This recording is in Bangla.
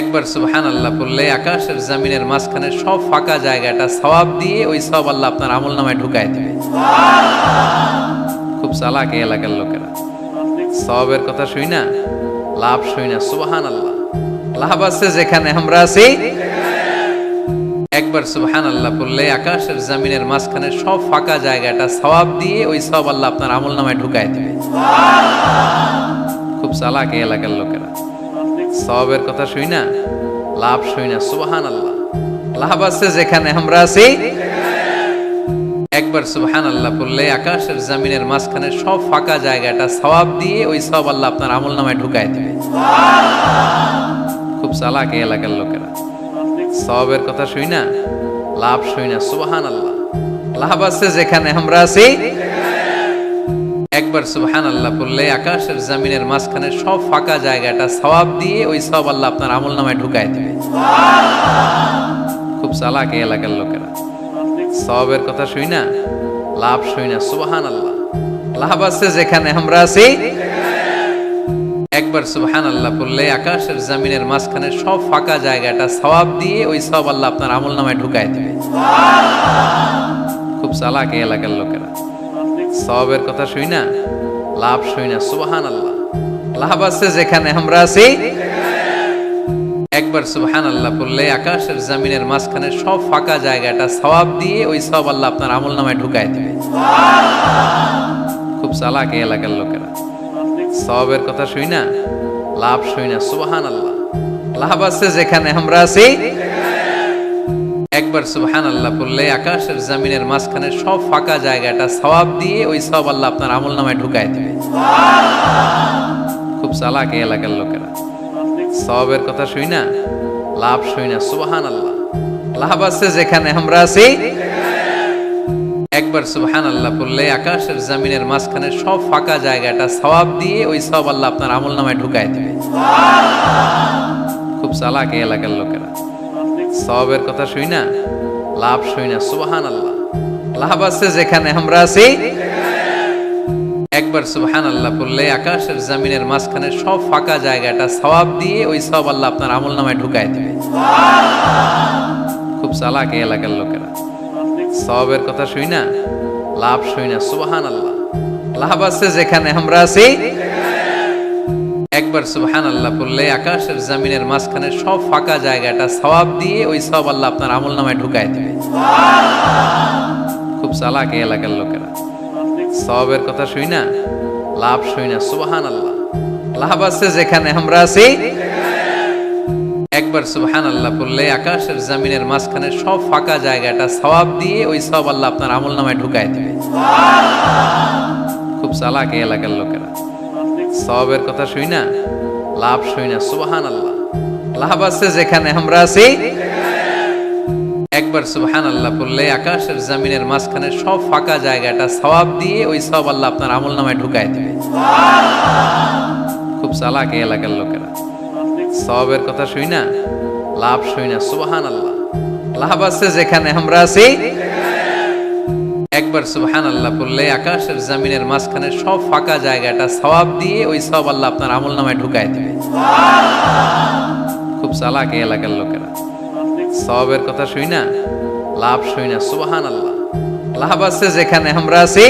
একবার সুবহান আল্লাহ বললে আকাশের জমিনের মাঝখানে সব ফাঁকা জায়গাটা সওয়াব দিয়ে ওই সব আল্লাহ আপনার আমল নামায় ঢুকায় দেবে। খুব চালাক এই এলাকার লোকেরা। সবের কথা শুই না, লাভ শুই না সুবহান আল্লাহ লাভ আছে যেখানে আমরা আছি। একবার সুবহান আল্লাহ বললে আকাশের জমিনের মাঝখানে সব ফাঁকা জায়গাটা সওয়াব দিয়ে ওই সব আল্লাহ আপনার আমল নামায় ঢুকায় দেবে। খুব চালাক এই এলাকার লোকেরা। সওয়াবের কথা শুই না? লাভ শুই না সুবহান আল্লাহ লাভ আছে যেখানে, আমরা আছি। একবার সুবহান আল্লাহ বললে আকাশের জমিনের মাঝখানে সব ফাঁকা জায়গাটা সওয়াব দিয়ে ওই সব আল্লাহ আপনার আমল নামায় ঢুকায় দেবে। খুব চালাক এই এলাকার লোকেরা। সবের কথা শুই না? লাভ শুই না সুবহান আল্লাহ লাভ আছে যেখানে, আমরা আছি। একবার সুবহান আল্লাহ বললে আকাশের জমিনের মাঝখানে সব ফাঁকা জায়গাটা সওয়াব দিয়ে ওই সব আল্লাহ আপনার আমল নামায় ঢুকায় দেবে। খুব চালাক এই এলাকার লোকেরা। সবের কথা শুই না, লাভ শুই না সুবহান আল্লাহ লাভ আছে যেখানে আমরা আছি। একবার সুবহান আল্লাহ বললে আকাশের জমিনের মাঝখানে সব ফাঁকা জায়গাটা সওয়াব দিয়ে ওই সব আল্লাহ আপনার আমল নামায় ঢুকায় দেবে। খুব চালাক এই এলাকার লোকেরা। সওয়াবের কথা শুই না? লাভ শুই না সুবহান আল্লাহ লাভ আছে যেখানে আমরা আছি। একবার সুবহান আল্লাহ বললে আকাশের জমিনের মাঝখানে সব ফাঁকা জায়গাটা সওয়াব দিয়ে ওই সব আল্লাহ আপনার আমল নামায় ঢুকায় দেবে। খুব চালাক এই এলাকার লোকেরা। সবের কথা শুই না? লাভ শুই না সুবহান আল্লাহ লাভ আছে যেখানে আমরা আছি। একবার সুবহান আল্লাহ বললে আকাশের জমিনের মাঝখানে সব ফাঁকা জায়গাটা সওয়াব দিয়ে ওই সব আল্লাহ আপনার আমল নামায় ঢুকায় দেবে। খুব চালাক এলাকার লোকেরা। সবের কথা শুই না, লাভ শুই না সুবহান আল্লাহ লাভ আছে যেখানে আমরা আছি। একবার সুবহান আল্লাহ বললে আকাশের জমিনের মাঝখানে সব ফাঁকা জায়গাটা সওয়াব দিয়ে ওই সব আল্লাহ আপনার আমল নামায় ঢুকায় দেবে। খুব চালাক এলাকার লোকেরা। সওয়াবের কথা শুই না? লাভ শুই না সুবহান আল্লাহ লাভ আছে যেখানে, আমরা আছি। একবার সুবহান আল্লাহ বললে আকাশের জমিনের মাঝখানে সব ফাঁকা জায়গাটা সওয়াব দিয়ে ওই সব আল্লাহ আপনার আমল নামায় ঢুকায় দেবে। খুব চালাক এই এলাকার লোকেরা। সবের কথা শুই না? লাভ শুই না সুবহান আল্লাহ লাভ আছে যেখানে, আমরা আছি। একবার সুবহান আল্লাহ বললে আকাশের জমিনের মাঝখানে সব ফাঁকা জায়গাটা সওয়াব দিয়ে ওই সব আল্লাহ আপনার আমল নামায় ঢুকায় দেবে। খুব চালাক এই এলাকার লোকেরা। সওয়াবের কথা শুই না, লাভ শুই না সুবহান আল্লাহ লাভ আছে যেখানে আমরা আছি। একবার সুবহান আল্লাহ বললে আকাশের জমিনের মাঝখানে সব ফাঁকা জায়গাটা সওয়াব দিয়ে ওই সব আল্লাহ আপনার আমল নামায় ঢুকায় দেবে। খুব চালাক এই এলাকার লোকেরা। সওয়াবের কথা শুই না? লাভ শুই না সুবহান আল্লাহ লাভ আছে যেখানে, আমরা আছি। একবার সুবহান আল্লাহ বললে আকাশের জমিনের মাঝখানে সব ফাঁকা জায়গাটা সওয়াব দিয়ে ওই সব আল্লাহ আপনার আমল নামায় ঢুকায় দেবে। খুব চালাক এই এলাকার লোকেরা। সবের কথা শুই না? লাভ শুই না সুবহান আল্লাহ লাভ আছে যেখানে, আমরা আছি। একবার সুবহান আল্লাহ বললে আকাশের জমিনের মাঝখানে সব ফাঁকা জায়গাটা সবাব দিয়ে ওই সব আল্লাহ আপনার আমল নামায় ঢুকায় দেবে। খুব চালাক এই এলাকার লোকেরা। সবের কথা শুই না, লাভ শুই না সুবহান আল্লাহ লাভ আছে যেখানে আমরা আছি।